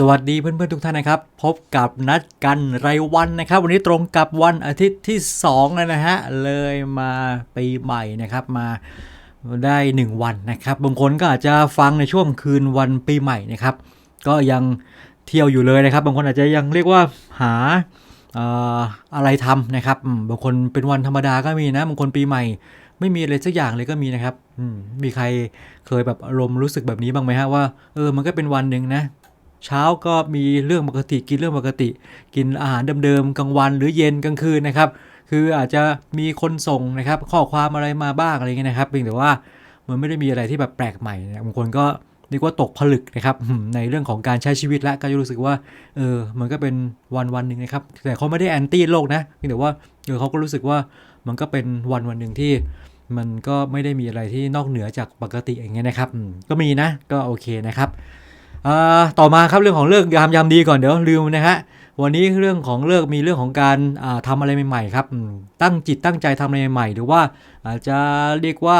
สวัสดีเพื่อนๆทุกท่านนะครับ พบกับนัดกันรายวันนะครับ วันนี้ตรงกับวันอาทิตย์ที่2แล้วนะฮะเลยมาปีใหม่นะครับมาได้ 1 วันนะครับบางคนก็อาจจะฟังในช่วงคืนวันปีใหม่นะครับ ก็ยังเที่ยวอยู่เลยนะครับ บางคนอาจจะยังเรียกว่าหาอะไรทำนะครับบางคนเป็นวันธรรมดาก็มีนะบางคนปีใหม่ไม่มีอะไรสักอย่างเลยก็มีนะครับ มีใครเคยแบบอารมณ์รู้สึกแบบนี้บ้างไหมฮะว่าเออมันก็เป็นวันหนึ่งนะ เช้าก็มีเรื่องปกติกินเรื่องปกติ กินอาหารเดิมๆกลางวันหรือเย็นกลางคืนนะครับ คืออาจจะมีคนส่งนะครับข้อความอะไรมาบ้างอะไรเงี้ยนะครับเพียงแต่ว่ามันไม่ได้มีอะไรที่แบบแปลกใหม่นะบางคนก็เรียกว่าตกผลึกนะครับในเรื่องของการใช้ชีวิตแล้วก็จะรู้สึกว่าเออมันก็เป็นวันวันหนึ่งนะครับ แต่เขาไม่ได้แอนตี้โลกนะเพียงแต่ว่าเออเขาก็รู้สึกว่ามันก็เป็นวันวันหนึ่งที่มันก็ไม่ได้มีอะไรที่นอกเหนือจากปกติอย่างเงี้ยนะครับก็มีนะก็โอเคนะครับ ต่อมาครับเรื่องของเลิกยามยามดีก่อนเดี๋ยวลืมนะฮะวันนี้เรื่องของเลิกมีเรื่องของการอ่าทำอะไรใหม่ๆครับตั้งจิตตั้งใจทำอะไรใหม่ๆหรือว่าอาจจะเรียกว่า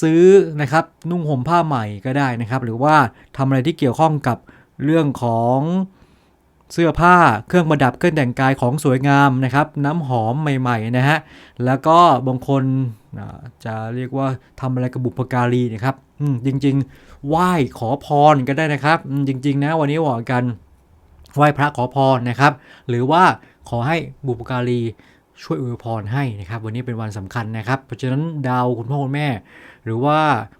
ซื้อนะครับนุ่งห่มผ้าใหม่ก็ได้นะครับ หรือว่าทำอะไรที่เกี่ยวข้องกับเรื่องของเสื้อผ้าเครื่องประดับเครื่องแต่งกายของสวยงามนะครับ น้ำหอมใหม่ๆนะฮะแล้วก็บางคนจะเรียกว่าทำอะไรกับบุพการีนะครับ จริง ๆ ไหว้ขอพรก็ได้นะครับ จริง ๆ นะวันนี้บอกกันไหว้พระขอพรนะครับ หรือว่าขอให้บุปการีช่วยอวยพรให้นะครับ วันนี้เป็นวันสำคัญนะครับ เพราะฉะนั้นดาวคุณพ่อคุณแม่ หรือว่า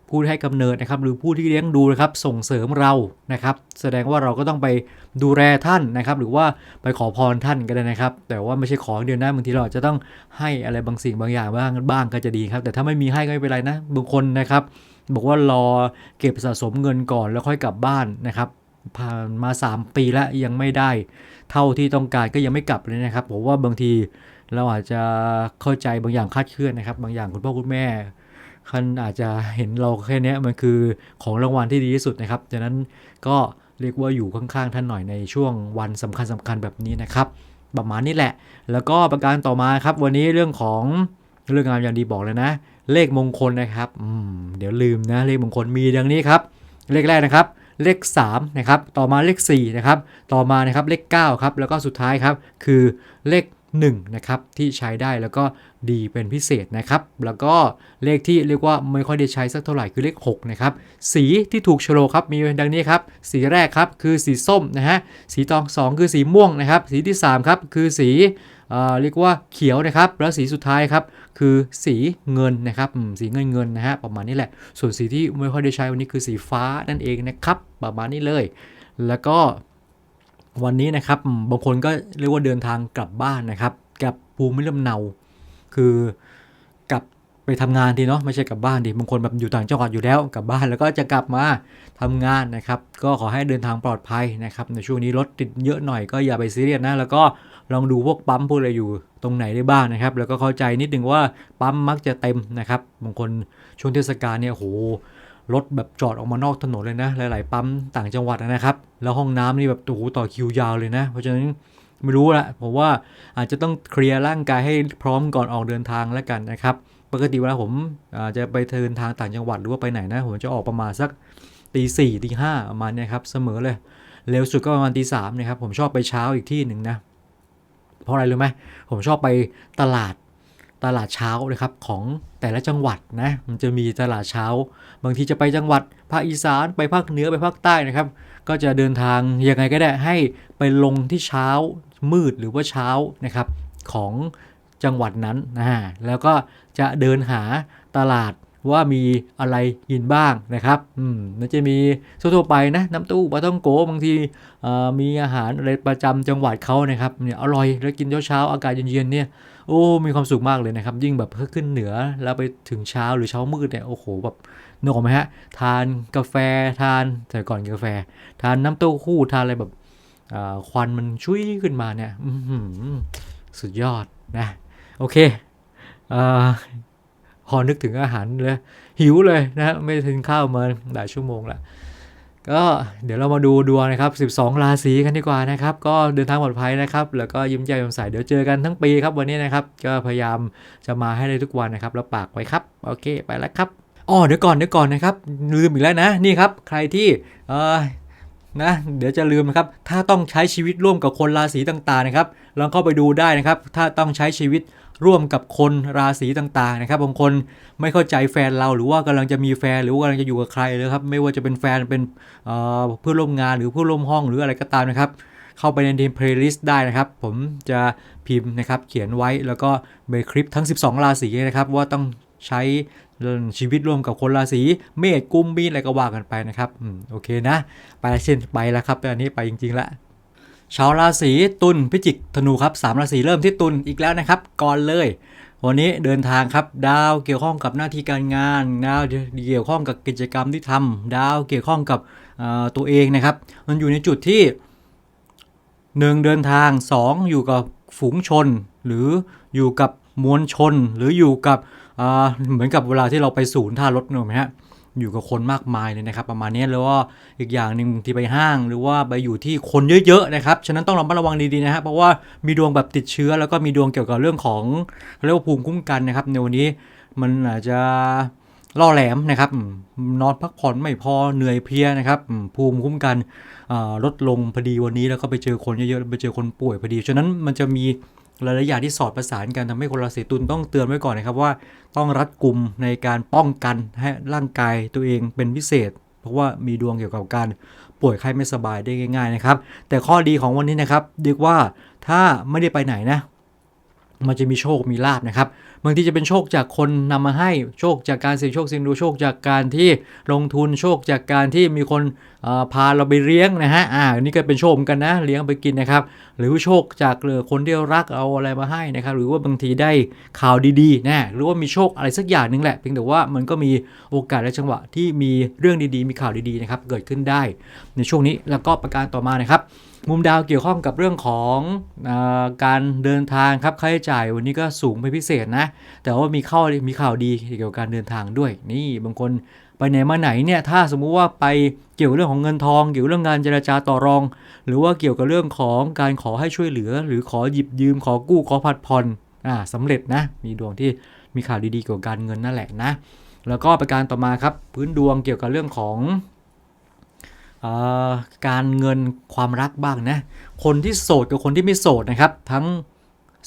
ผู้ที่ให้กำเนิดนะครับ หรือผู้ที่เลี้ยงดูนะครับ ส่งเสริมเรานะครับ แสดงว่าเราก็ต้องไปดูแลท่านนะครับ หรือว่าไปขอพรท่านก็ได้นะครับ แต่ว่าไม่ใช่ขออย่างเดียวนะบางทีเราจจะต้องให้อะไรบางสิ่งบางอย่างบ้างบ้างก็จะดีครับ แต่ถ้าไม่มีให้ก็ไม่เป็นไรนะบางคนนะครับ บอกว่ารอเก็บสะสมเงินก่อนแล้วค่อยกลับบ้านนะครับ ผ่านมา 3 ปีแล้วยังไม่ได้ เท่าที่ต้องการก็ยังไม่กลับเลยนะครับผมว่าบางทีเราอาจจะเข้าใจบางอย่างคาดเคลื่อนนะครับ บางอย่างคุณพ่อคุณแม่คันอาจจะเห็นเราแค่เนี้ยมันคือของรางวัลที่ดีที่สุดนะครับดังนั้นก็เรียกว่าอยู่ข้างๆท่านหน่อยในช่วงวันสำคัญสคัญๆแบบนี้นะครับ ประมาณนี้แหละ แล้วก็ประการต่อมาครับ วันนี้เรื่องของเรื่องงานอย่างดีบอกเลยนะ เลขมงคลนะครับเดี๋ยวลืมนะเลขมงคลมีดังนี้ครับ เลขแรกนะครับ เลข3นะครับ ต่อมาเลข4นะครับ ต่อมานะครับเลข9ครับ แล้วก็สุดท้ายครับ คือเลข 1นะครับที่ใช้ได้แล้วก็ดีเป็นพิเศษนะครับ แล้วก็เลขที่เรียกว่าไม่ค่อยได้ใช้สักเท่าไหร่คือเลข6นะครับสีที่ถูกโฉลครับมีดังนี้ครับสีแรกครับคือสีส้มนะฮะสีตองสองคือสีม่วงนะครับสีที่สามครับคือสีเอ่อเรียกว่าเขียวนะครับ แล้วสีสุดท้ายครับคือสีเงินนะครับสีเงินเงินนะฮะประมาณนี้แหละ ส่วนสีที่ไม่ค่อยได้ใช้วันนี้คือสีฟ้านั่นเองนะครับประมาณนี้เลย แล้วก็ วันนี้นะครับบางคนก็เรียกว่าเดินทางกลับบ้านนะครับกลับภูมิลำเนา คือกลับไปทำงานดีเนาะไม่ใช่กลับบ้านดิบางคนแบบอยู่ต่างจังหวัดอยู่แล้วกลับบ้านแล้วก็จะกลับมาทำงานนะครับ ก็ขอให้เดินทางปลอดภัยนะครับ ในช่วงนี้รถติดเยอะหน่อยก็อย่าไปซีเรียสนะแล้วก็ลองดูพวกปั๊มพวกอะไรอยู่ตรงไหนได้บ้างนะครับ แล้วก็เข้าใจนิดนึงว่าปั๊มมักจะเต็มนะครับบางคนช่วงเทศกาลเนี่ยโห รถแบบจอดออกมานอกถนนเลยนะ หลาย ๆ ปั๊มต่างจังหวัดนะครับ แล้วห้องน้ำนี่แบบโอ้โหต่อคิวยาวเลยนะ เพราะฉะนั้นไม่รู้ละผมว่าอาจจะต้องเคลียร์ร่างกายให้พร้อมก่อนออกเดินทางแล้วกันนะครับ ปกติเวลาผมาจะไปเดินทางต่างจังหวัดหรือว่าไปไหนนะ ผมจะออกประมาณสักตีสี่ตีห้าประมาณนี้ครับเสมอเลย เร็วสุดก็ประมาณตีสามนะครับ ผมชอบไปเช้าอีกที่หนึ่งนะ เพราะอะไรรู้ไหมผมชอบไปตลาด ตลาดเช้านะครับของแต่ละจังหวัดนะมันจะมีตลาดเช้า บางทีจะไปจังหวัดภาคอีสานไปภาคเหนือไปภาคใต้นะครับ ก็จะเดินทางยังไงก็ได้ให้ไปลงที่เช้ามืดหรือว่าเช้านะครับของจังหวัดนั้นนะแล้วก็จะเดินหาตลาด ว่ามีอะไรกินบ้างนะครับ อืมมันจะมีทั่วๆไปนะ น้ำตู้ปลาต้องโกบางทีอ่อมีอาหารอะไรประจำจังหวัดเขานะครับเนี่ยอร่อยแล้วกินเช้าๆอากาศเย็นๆเนี่ยโอ้ มีความสุขมากเลยนะครับ ยิ่งแบบขึ้นเหนือแล้วไปถึงเช้าหรือเช้ามืดเนี่ยโอ้โหแบบนึกออกไหมฮะ ทานกาแฟทานแต่ก่อนกาแฟ ทานน้ำเต้าหู้ทานอะไรแบบอ่าควันมันชุยขึ้นมาเนี่ยอื้อหือสุดยอดนะ โอเคเอ่อ พอนึกถึงอาหารเลยหิวเลยนะไม่กินข้าวมาหลายชั่วโมงละก็เดี๋ยวเรามาดูดวงนะครับ 12 ราศีกันดีกว่านะครับ ก็เดินทางปลอดภัยนะครับ แล้วก็ยิ้มแย้มแจ่มใสเดี๋ยวเจอกันทั้งปีครับวันนี้นะครับ ก็พยายามจะมาให้ได้ทุกวันนะครับ แล้วปากไว้ครับ โอเค ไปแล้วครับอ๋อเดี๋ยวก่อนเดี๋ยวก่อนนะครับ ลืมอีกแล้วนะ นี่ครับ ใครที่เออนะ เดี๋ยวจะลืมนะครับ ถ้าต้องใช้ชีวิตร่วมกับคนราศีต่างๆนะครับ ลองเข้าไปดูได้นะครับ ถ้าต้องใช้ชีวิต ร่วมกับคนราศีต่างๆนะครับบางคนไม่เข้าใจแฟนเราหรือว่ากำลังจะมีแฟนหรือว่ากำลังจะอยู่กับใครเลยครับไม่ว่าจะเป็นแฟนเป็นเพื่อนร่วมงานหรือเพื่อนร่วมห้องหรืออะไรก็ตามนะครับเข้าไปในทีมเพลย์ลิสต์ได้นะครับ ผมจะพิมพ์นะครับเขียนไว้แล้วก็ในคลิปทั้ง 12 ราศีนะครับ ว่าต้องใช้ชีวิตร่วมกับคนราศีเมษกุมมีนอะไรก็ว่ากันไปนะครับอืมโอเคนะ ไปแล้วเช่นไปแล้วครับตอนนี้ไปจริงๆแล้ว ชาวราศีตุลพิจิกธนูครับสามราศีเริ่มที่ตุลอีกแล้วนะครับ ก่อนเลย วันนี้เดินทางครับ ดาวเกี่ยวข้องกับหน้าที่การงานดาวเกี่ยวข้องกับกิจกรรมที่ทำดาวเกี่ยวข้องกับตัวเองนะครับ มันอยู่ในจุดที่ 1 เดินทาง 2 อยู่กับฝูงชน หรืออยู่กับมวลชน หรืออยู่กับเหมือนกับเวลาที่เราไปศูนย์ท่ารถเนกอะไหมฮะ อยู่กับคนมากมายเลยนะครับ ประมาณนี้แล้วก็อีกอย่างหนึ่งที่ไปห้าง หรือว่าไปอยู่ที่คนเยอะๆนะครับฉะนั้นต้องระมัดระวังดีๆนะฮะเพราะว่ามีดวงแบบติดเชื้อ แล้วก็มีดวงเกี่ยวกับเรื่องของเรียกว่าภูมิคุ้มกันนะครับ ในวันนี้มันอาจจะล่อแหลมนะครับนอนพักผ่อนไม่พอเหนื่อยเพลียนะครับภูมิคุ้มกันลดลงพอดีวันนี้แล้วก็ไปเจอคนเยอะๆไปเจอคนป่วยพอดีฉะนั้นมันจะมี หลายๆอย่างที่สอดประสานกันทำให้คนราศีตุลต้องเตือนไว้ก่อนนะครับว่าต้องรัดกุมในการป้องกันให้ร่างกายตัวเองเป็นพิเศษ เพราะว่ามีดวงเกี่ยวกับการป่วยไข้ไม่สบายได้ง่าย ๆนะครับ แต่ข้อดีของวันนี้นะครับเรียกว่าถ้าไม่ได้ไปไหนนะ มันจะมีโชคมีลาบนะครับบางทีจะเป็นโชคจากคนนำมาให้โชคจากการเสี่ยงโชคเสี่ยงดวงโชคจากการที่ลงทุนโชคจากการที่มีคนพาเราไปเลี้ยงนะฮะอ่านี่ก็เป็นโชคกันนะเลี้ยงไปกินนะครับหรือว่าโชคจากเออคนที่รักเอาอะไรมาให้นะครับหรือว่าบางทีได้ข่าวดีๆนะหรือว่ามีโชคอะไรสักอย่างหนึ่งแหละเพียงแต่ว่ามันก็มีโอกาสและจังหวะที่มีเรื่องดีๆ มีข่าวดีๆนะครับเกิดขึ้นได้ในช่วงนี้แล้วก็ประการต่อมานะครับ มุมดาวเกี่ยวข้องกับเรื่องของอาการเดินทางครับค่าใช้จ่ายวันนี้ก็สูงเป็นพิเศษนะ แต่ว่ามีข้อมีข่าวดีเกี่ยวกับการเดินทางด้วย นี่บางคนไปไหนมาไหนเนี่ยถ้าสมมุติว่าไปเกี่ยวกับเรื่องของเงินทอง เกี่ยวกับเรื่องงานเจรจาต่อรอง หรือว่าเกี่ยวกับเรื่องของการขอให้ช่วยเหลือ หรือขอหยิบยืมขอกู้ขอผัดผ่อนอ่าสำเร็จนะมีดวงที่มีข่าวดีๆเกี่ยวกับการเงินนั่นแหละนะ แล้วก็ประการต่อมาครับพื้นดวงเกี่ยวกับเรื่องของ การเงินความรักบ้างนะ คนที่โสดกับคนที่ไม่โสดนะครับ ทั้ง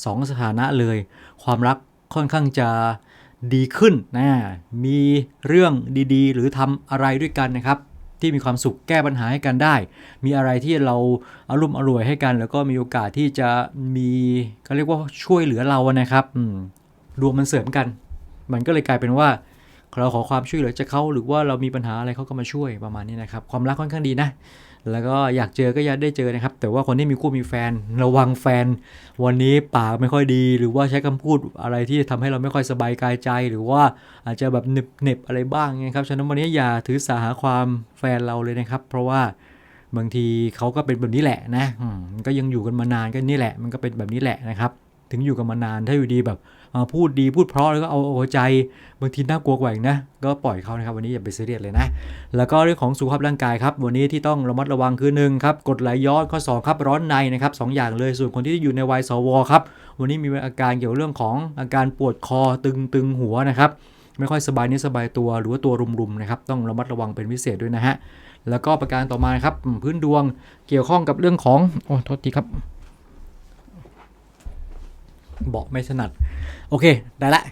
สองสถานะเลย ความรักค่อนข้างจะดีขึ้นนะ มีเรื่องดีๆ หรือทำอะไรด้วยกันนะครับ ที่มีความสุขแก้ปัญหาให้กันได้ มีอะไรที่เราอารุ่มอร่วยให้กัน แล้วก็มีโอกาสที่จะมีก็เรียกว่าช่วยเหลือเรานะครับดวงมันเสริมกัน มันก็เลยกลายเป็นว่า เราขอความช่วยเหลือจากเขาหรือว่าเรามีปัญหาอะไรเขาก็มาช่วยประมาณนี้นะครับ ความรักค่อนข้างดีนะ แล้วก็อยากเจอก็อยากได้เจอนะครับ แต่ว่าคนที่มีคู่มีแฟน ระวังแฟน วันนี้ปากไม่ค่อยดี หรือว่าใช้คำพูดอะไรที่ทำให้เราไม่ค่อยสบายกายใจ หรือว่าอาจจะแบบเน็บเน็บอะไรบ้างนะครับฉะนั้นวันนี้อย่าถือสาหาความแฟนเราเลยนะครับ เพราะว่าบางทีเขาก็เป็นแบบนี้แหละนะอืมก็ยังอยู่กันมานานก็นี่แหละ มันก็เป็นแบบนี้แหละนะครับ ถึงอยู่กันมานานถ้าอยู่ดีแบบ พูดดีพูดเพราะแล้วก็เอาเอาใจบางทีน่ากลัวกว่าอีกนะ ก็ปล่อยเขานะครับวันนี้อย่าไปซีเรียสเลยนะ แล้วก็เรื่องของสุขภาพร่างกายครับ วันนี้ที่ต้องระมัดระวังคือหนึ่งครับกดไหลย้อนข้อสองครับร้อนในนะครับสองอย่างเลยส่วนคนที่อยู่ในวัยสวครับวันนี้มีอาการเกี่ยวกับเรื่องของอาการปวดคอตึงตึงหัวนะครับไม่ค่อยสบายเนื้อสบายตัวหรือว่าตัวรุมๆนะครับต้องระมัดระวังเป็นพิเศษด้วยนะฮะแล้วก็ประการต่อมาครับพื้นดวงเกี่ยวข้องกับเรื่องของโอ้โทษทีครับ เบาะไม่ถนัด โอเค ได้ละ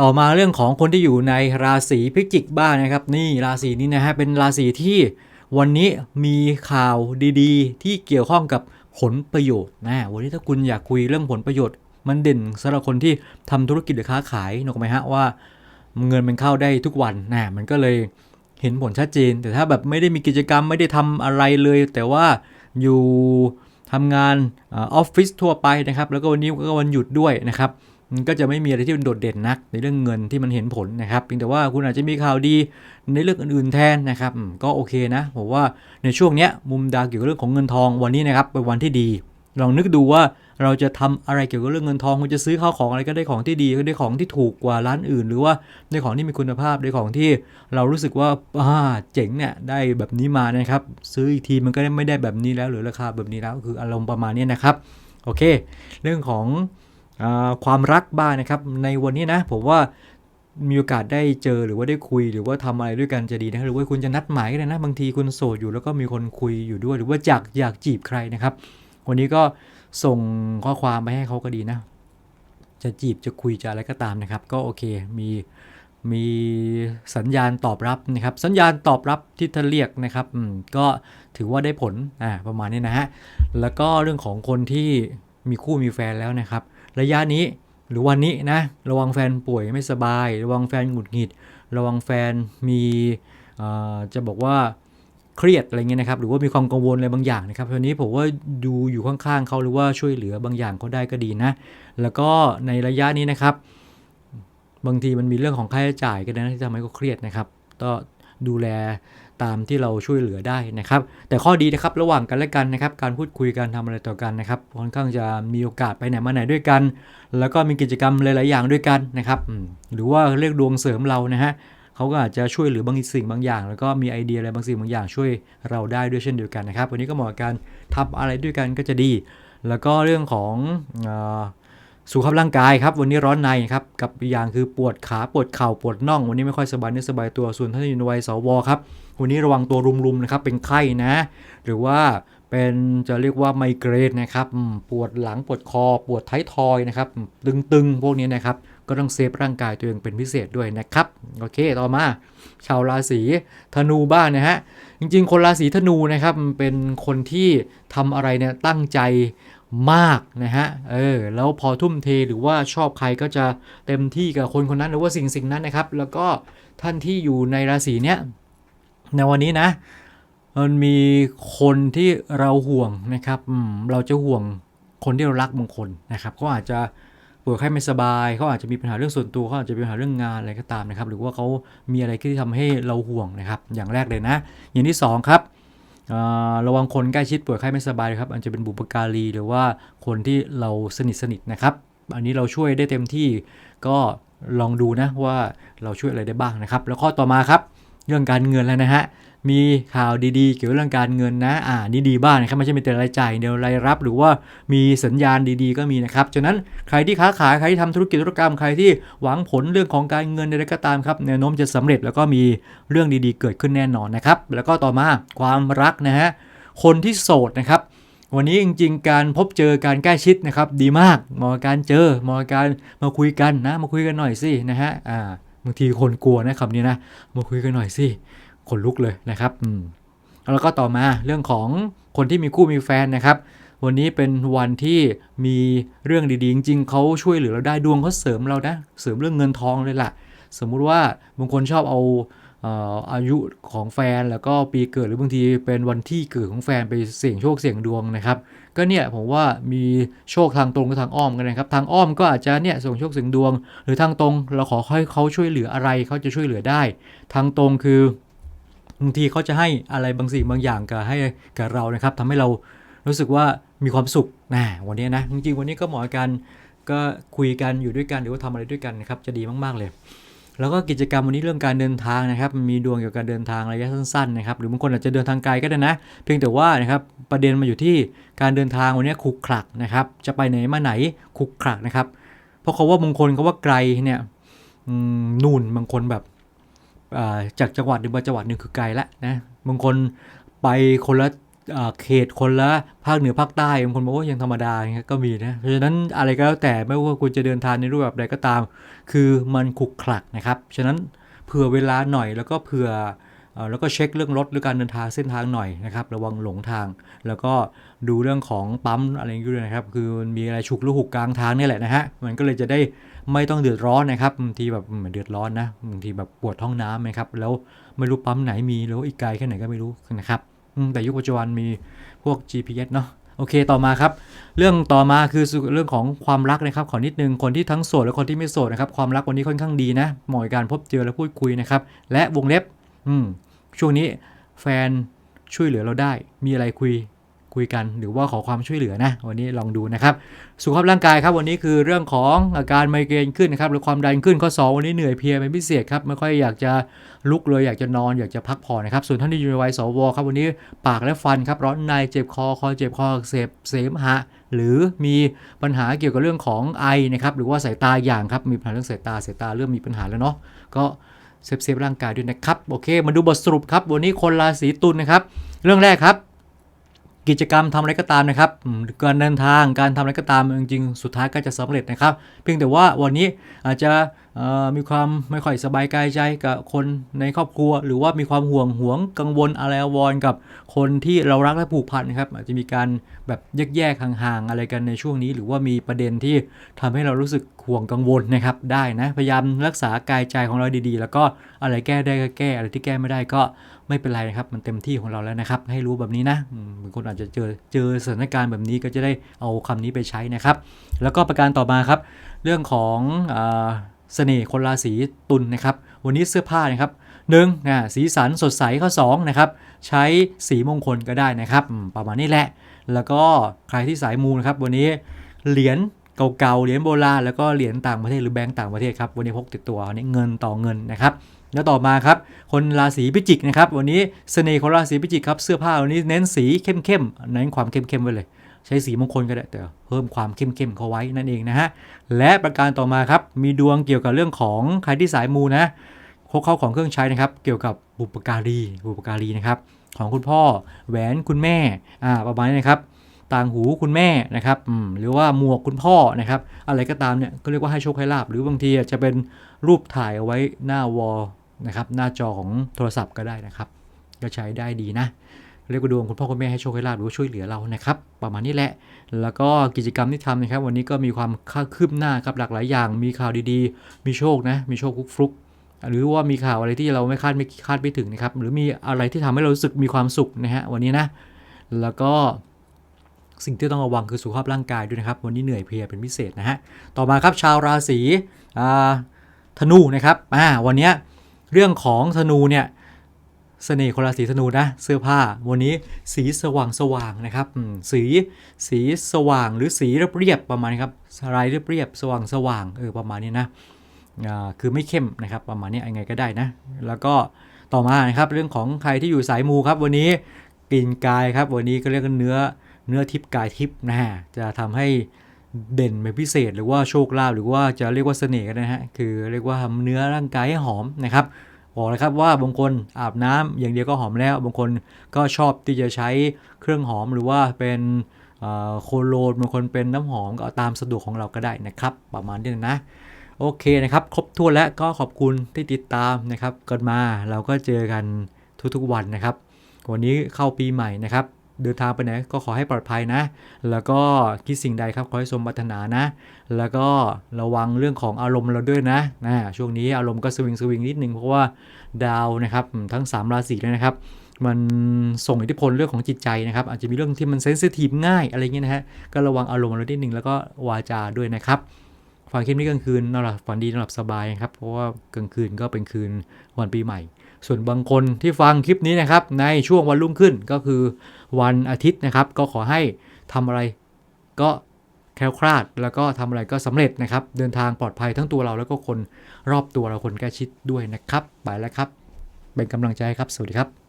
ต่อมาเรื่องของคนที่อยู่ในราศีพิจิกบ้างนะครับ นี่ราศีนี้นะฮะเป็นราศีที่วันนี้มีข่าวดีๆ ที่เกี่ยวข้องกับผลประโยชน์นะวันนี้ถ้าคุณอยากคุยเรื่องผลประโยชน์ มันเด่นสำหรับคนที่ทำธุรกิจหรือค้าขายนึกไหมฮะว่าเงินมันเข้าได้ทุกวันนะมันก็เลยเห็นผลชัดเจน แต่ถ้าแบบไม่ได้มีกิจกรรมไม่ได้ทำอะไรเลย แต่ว่าอยู่ ทำงานออฟฟิศทั่วไปนะครับ แล้วก็วันนี้ก็วันหยุดด้วยนะครับก็จะไม่มีอะไรที่มันโดดเด่นนักในเรื่องเงินที่มันเห็นผลนะครับเพียงแต่ว่าคุณอาจจะมีข่าวดีในเรื่องอื่นๆแทนนะครับก็โอเคนะผมว่าในช่วงเนี้ยมุมดาวเกี่ยวกับเรื่องของเงินทองวันนี้นะครับเป็นวันที่ดี ลองนึกดูว่า เราจะทำอะไรเกี่ยวกับเรื่องเงินทองคุณจะซื้อข้าวของอะไรก็ได้ของที่ดีก็ได้ของที่ถูกกว่าร้านอื่น หรือว่าได้ของที่มีคุณภาพได้ของที่เรารู้สึกว่าอ่าเจ๋งเนี่ยได้แบบนี้มานะครับ ซื้ออีกทีมันก็ไม่ได้แบบนี้แล้ว หรือราคาแบบนี้แล้วคืออารมณ์ประมาณนี้นะครับโอเค เรื่องของอความรักบ้างนะครับ ในวันนี้นะผมว่ามีโอกาสได้เจอหรือว่าได้คุยหรือว่าทำอะไรด้วยกันจะดีนะหรือว่าคุณจะนัดหมายกันนะ บางทีคุณโสดอยู่แล้วก็มีคนคุยอยู่ด้วย หรือว่าอยากอยากจีบใครนะครับ วันนี้ก็ ส่งข้อความไปให้เขาก็ดีนะ จะจีบจะคุยจะอะไรก็ตามนะครับ ก็โอเคมีมีสัญญาณตอบรับนะครับ สัญญาณตอบรับที่ท่านเรียกนะครับก็ถือว่าได้ผลอ่าประมาณนี้นะฮะแล้วก็เรื่องของคนที่มีคู่มีแฟนแล้วนะครับ ระยะนี้หรือวันนี้นะระวังแฟนป่วยไม่สบาย ระวังแฟนหงุดหงิด ระวังแฟนมีจะบอกว่า เครียดอะไรเงี้ยนะครับ หรือว่ามีความกังวลอะไรบางอย่างนะครับทีนี้ผมว่าดูอยู่ข้างๆเขาหรือว่าช่วยเหลือบางอย่างเขาได้ก็ดีนะ แล้วก็ในระยะนี้นะครับ บางทีมันมีเรื่องของค่าใช้จ่ายกันนะที่ทำให้เขาเครียดนะครับ ก็ดูแลตามที่เราช่วยเหลือได้นะครับ แต่ข้อดีนะครับระหว่างกันและกันนะครับ การพูดคุยกันทำอะไรต่อกันนะครับค่อนข้างจะมีโอกาสไปไหนมาไหนด้วยกัน แล้วก็มีกิจกรรมหลาย ๆ อย่างด้วยกันนะครับหรือว่าเรียกดวงเสริมเรานะฮะ เขาก็อาจจะช่วยเหลือบางสิ่งบางอย่าง แล้วก็มีไอเดียอะไรบางสิ่งบางอย่างช่วยเราได้ด้วยเช่นเดียวกันนะครับ วันนี้ก็เหมาะกับกาอะไรด้วยกันก็จะดี แล้วก็เรื่องของออสุขภาพร่างกายครับ วันนี้ร้อนในครับ กับอย่างคือปวดขาปวดเข่าปวดน่อง วันนี้ไม่ค่อยสบายเนื้อสบายตัวส่วนท่านอยู่ในวัยสวครับวันนี้ระวังตัวรุมๆนะครับเป็นไข้นะ หรือว่าเป็นจะเรียกว่าไมเกรนนะครับปวดหลังปวดคอ ปวดท้ายทอยนะครับตึงๆ พวกนี้นะครับ ก็ต้องเซฟร่างกายตัวเองเป็นพิเศษด้วยนะครับโอเคต่อมา ชาวราศีธนูบ้างนะฮะจริง ๆ คนราศีธนูนะครับเป็นคนที่ทำอะไรเนี่ยตั้งใจมากนะฮะ เออ แล้วพอทุ่มเทหรือว่าชอบใครก็จะเต็มที่กับคนคนนั้นหรือว่าสิ่งสิ่งนั้นนะครับ แล้วก็ท่านที่อยู่ในราศีเนี้ยในวันนี้นะ มันมีคนที่เราห่วงนะครับ เราจะห่วงคนที่เรารักบางคนนะครับเขาอาจจะ ป่วยไข้ไม่สบายเขาอาจจะมีปัญหาเรื่องส่วนตัวเขาอาจจะมีปัญหาเรื่องงานอะไรก็ตามนะครับ หรือว่าเขามีอะไรที่ทำให้เราห่วงนะครับ อย่างแรกเลยนะ อย่างที่สองครับระวังคนใกล้ชิดป่วยไข้ไม่สบายครับอาจจะเป็นบุปการีหรือว่าคนที่เราสนิทสนิทนะครับ อันนี้เราช่วยได้เต็มที่ก็ลองดูนะว่าเราช่วยอะไรได้บ้างนะครับ แล้วข้อต่อมาครับ เรื่องการเงินแล้วนะฮะ มีข่าวดีๆ เกี่ยวกับเรื่องการเงินนะอ่านี่ดีบ้างนะครับไม่ใช่มีแต่รายจ่ายเดียวรายรับ หรือว่ามีสัญญาณดีๆ ก็มีนะครับฉะนั้นใครที่ค้าขายใครที่ทำธุรกิจธุรกรรมใครที่หวังผลเรื่องของการเงินใดๆก็ตามครับแนวโน้มจะสำเร็จแล้วก็มีเรื่องดีๆ เกิดขึ้นแน่นอนนะครับแล้วก็ต่อมาความรักนะฮะคนที่โสดนะครับวันนี้จริงๆ การพบเจอการใกล้ชิดนะครับดีมากมาะกับการเจอมาะกับการมาคุยกันนะมาคุยกันหน่อยสินะฮะอ่าบางทีคนกลัวนะคำนี้นะมาคุยกันหน่อยสิ ขนลุกเลยนะครับอืมแล้วก็ต่อมาเรื่องของคนที่มีคู่มีแฟนนะครับ วันนี้เป็นวันที่มีเรื่องดีๆ จริงๆเขาช่วยเหลือเราได้ดวงเขาเสริมเรานะเสริมเรื่องเงินทองเลยล่ะ สมมุติว่าบางคนชอบเอาเอ่ออายุของแฟนแล้วก็ปีเกิดหรือบางทีเป็นวันที่เกิดของแฟนไปเสี่ยงโชคเสี่ยงดวงนะครับ ก็เนี่ยผมว่ามีโชคทางตรงกับทางอ้อมกันนะครับ ทางอ้อมก็อาจจะเนี่ยส่งโชคเสี่ยงดวง หรือทางตรงเราขอให้เขาช่วยเหลืออะไรเขาจะช่วยเหลือได้ ทางตรงคือ บางทีเขาจะให้อะไรบางสิ่งบางอย่างกับให้กับเรานะครับทำให้เรารู้สึกว่ามีความสุขนะวันนี้นะจริงๆวันนี้ก็เหมาะกับการก็คุยกันอยู่ด้วยกันหรือว่าทำอะไรด้วยกันนะครับจะดีมากๆเลย แล้วก็กิจกรรมวันนี้เรื่องการเดินทางนะครับมันมีดวงเกี่ยวกับการเดินทางระยะสั้นๆนะครับหรือบางคนอาจจะเดินทางไกลก็ได้นะ เพียงแต่ว่านะครับประเด็นมาอยู่ที่การเดินทางวันนี้ขลุกขลักนะครับจะไปไหนมาไหนขลุกขลักนะครับ เพราะเขาว่ามงคลเขาว่าไกลเนี่ยนู่นบางคนแบบ จากจังหวัดหนึ่งไปจังหวัดหนึ่งคือไกลละนะบางคนไปคนละเขตคนละภาคเหนือภาคใต้บางคนบอกว่ายังธรรมดาอย่างเงี้ยก็มีนะเพราะฉะนั้นอะไรก็แล้วแต่ไม่ว่าคุณจะเดินทางในรูปแบบใดก็ตาม คือมันขลุกขลักนะครับฉะนั้นเผื่อเวลาหน่อยแล้วก็เผื่อแล้วก็เช็คเรื่องรถหรือการเดินทางเส้นทางหน่อยนะครับระวังหลงทาง แล้วก็ดูเรื่องของปั๊มอะไรอย่างเงี้ยด้วยนะครับ คือมันมีอะไรฉุกหรือหุกกลางทางนี่แหละนะฮะมันก็เลยจะได้ ไม่ต้องเดือดร้อนนะครับบางทีแบบเหมือนเดือดร้อนนะบางทีแบบปวดท้องน้ำนะครับแล้วไม่รู้ปั๊มไหนมีแล้วอีกไกลแค่ไหนก็ไม่รู้นะครับแต่ยุคปัจจุบันมีพวก GPS เนาะโอเคต่อมาครับ เรื่องต่อมาคือเรื่องของความรักนะครับขอนิดนึงคนที่ทั้งโสดและคนที่ไม่โสดนะครับความรักวันนี้ค่อนข้างดีนะเหมาะการพบเจอและพูดคุยนะครับและวงเล็บ อืมช่วงนี้แฟนช่วยเหลือเราได้ มีอะไรคุย คุยกันหรือว่าขอความช่วยเหลือนะ วันนี้ลองดูนะครับ สุขภาพร่างกายครับวันนี้คือเรื่องของอาการไมเกรนขึ้นนะครับหรือความดันขึ้นข้อสองวันนี้เหนื่อยเพลียเป็นพิเศษครับไม่ค่อยอยากจะลุกเลยอยากจะนอนอยากจะพักผ่อนนะครับส่วนท่านที่อยู่ในวัยสวครับวันนี้ปากและฟันครับร้อนในเจ็บคอคอเจ็บคอเสบเสมหะหรือมีปัญหาเกี่ยวกับเรื่องของไอนะครับหรือว่าสายตาอย่างครับมีปัญหาเรื่องสายตาสายตาเริ่มมีปัญหาแล้วเนาะก็เซฟเซฟร่างกายด้วยนะครับ โอเค มาดูบทสรุปครับ วันนี้คนราศีตุลนนะครับ เรื่องแรกครับ กิจกรรมทำอะไรก็ตามนะครับการเดินทางการทำอะไรก็ตามจริงๆ สุดท้ายก็จะสำเร็จนะครับ เพียงแต่ว่าวันนี้อาจจะมีความไม่ค่อยสบายกายใจกับคนในครอบครัว หรือว่ามีความห่วงห่วงกังวลอะไรวรณ์กับคนที่เรารักและผูกพันนะครับอาจจะมีการแบบแยกๆห่างๆอะไรกันในช่วงนี้ หรือว่ามีประเด็นที่ทำให้เรารู้สึกห่วงกังวลนะครับได้นะพยายามรักษากายใจของเราดีๆ แล้วก็อะไรแก้ได้ก็แก้อะไรที่แก้ไม่ได้ก็ ไม่เป็นไรนะครับ มันเต็มที่ของเราแล้วนะครับ ให้รู้แบบนี้นะบางคนอาจจะเจอเจอสถานการณ์แบบนี้ก็จะได้เอาคำนี้ไปใช้นะครับ แล้วก็ประการต่อมาครับ เรื่องของอเสน่ห์คนราศีตุลนะครับ วันนี้เสื้อผ้านะครับหนึ่งนะสีสันสดใสข้อสองนะครับใช้สีมงคลก็ได้นะครับประมาณนี้แหละ แล้วก็ใครที่สายมูนะครับ วันนี้เหรียญเก่าๆเหรียญโบราณแล้วก็เหรียญต่างประเทศหรือแบงก์ต่างประเทศครับวันนี้พกติดตัวนนี้เงินต่อเงินนะครับ แล้วต่อมาครับ คนราศีพิจิกนะครับ วันนี้เสน่ห์ของราศีพิจิกครับ เสื้อผ้าวันนี้เน้นสีเข้มๆเน้นความเข้มๆไว้เลย ใช้สีมงคลก็ได้แต่เพิ่มความเข้มๆเข้าไว้นั่นเองนะฮะ และประการต่อมาครับ มีดวงเกี่ยวกับเรื่องของใครที่สายมูนะพกเข้าของเครื่องใช้นะครับ เกี่ยวกับบุปการี บุปการีนะครับ ของคุณพ่อ แหวนคุณแม่ อ่า ประมาณนี้นะครับต่างหูคุณแม่นะครับหรือว่าหมวกคุณพ่อนะครับ อะไรก็ตามเนี่ยก็เรียกว่าให้โชคให้ลาบหรือบางทีจะเป็นรูปถ่ายเอาไว้หน้าวอล นะครับหน้าจอของโทรศัพท์ก็ได้นะครับ ก็ใช้ได้ดีนะ เรียกว่าดวงคุณพ่อคุณแม่ให้โชคให้ลาบหรือว่าช่วยเหลือเรานะครับ ประมาณนี้แหละ แล้วก็กิจกรรมที่ทำนะครับ วันนี้ก็มีความค่าคืบหน้าครับหลากหลายอย่าง มีข่าวดีๆ มีโชคนะ มีโชคฟลุกหรือว่ามีข่าวอะไรที่เราไม่คาดไม่คาดไม่ถึงนะครับ หรือมีอะไรที่ทำให้เรารู้สึกมีความสุขนะฮะวันนี้นะ แล้วก็สิ่งที่ต้องระวังคือสุขภาพร่างกายด้วยนะครับ วันนี้เหนื่อยเพลียเป็นพิเศษนะฮะ ต่อมาครับชาวราศีธนูนะครับอ่าวันนี้ เรื่องของธนูเนี่ยเสน่ห์คนราศีธนูนะเสื้อผ้าวันนี้สีสว่างสว่างนะครับสีสีสว่างหรือสีเรียบๆประมาณนี้ครับสลายเรียบๆสว่างสว่างเออประมาณนี้นะคือไม่เข้มนะครับประมาณนี้ยังไงก็ได้นะ แล้วก็ต่อมานะครับเรื่องของใครที่อยู่สายมูครับ วันนี้กลิ่นกายครับ วันนี้ก็เรียกกันเนื้อเนื้อทิพย์กายทิพย์นะฮะจะทำให้ เด่นเป็นพิเศษ หรือว่าโชคลาภหรือว่าจะเรียกว่าเสน่ห์ก็ได้นะฮะคือเรียกว่าทำเนื้อร่างกายให้หอมนะครับบอกเลยครับว่าบางคนอาบน้ำอย่างเดียวก็หอมแล้วบางคนก็ชอบที่จะใช้เครื่องหอมหรือว่าเป็นอ่อโคโลนบางคนเป็นน้ำหอมก็ตามสะดวกของเราก็ได้นะครับ ประมาณนี้นะโอเคนะครับ ครบถ้วนแล้วก็ขอบคุณที่ติดตามนะครับกันมาเราก็เจอกันทุกๆวันนะครับ วันนี้เข้าปีใหม่นะครับ เดินทางไปไหนก็ขอให้ปลอดภัยนะ แล้วก็คิดสิ่งใดครับขอให้สมปรารถนานะ แล้วก็ระวังเรื่องของอารมณ์เราด้วยนะนะช่วงนี้อารมณ์ก็สวิงสวิงนิดนึงเพราะว่าดาวนะครับทั้ง 3 ราศีเลยนะครับ มันส่งอิทธิพลเรื่องของจิตใจนะครับ อาจจะมีเรื่องที่มันเซนซิทีฟง่ายอะไรเงี้ยนะฮะก็ระวังอารมณ์เรานิดนึงแล้วก็วาจาด้วยนะครับฟังคลิปนี้กลางคืนนอนหลับฝันดีนอนหลับสบายครับเพราะว่ากลางคืนก็เป็นคืนวันปีใหม่ ส่วนบางคนที่ฟังคลิปนี้นะครับในช่วงวันรุ่งขึ้นก็คือ วันอาทิตย์นะครับ ก็ขอให้ทำอะไรก็แคล้วคลาด แล้วก็ทำอะไรก็สำเร็จนะครับ เดินทางปลอดภัยทั้งตัวเราแล้วก็คนรอบตัวเราคนใกล้ชิดด้วยนะครับ ไปแล้วครับ เป็นกำลังใจครับ สวัสดีครับ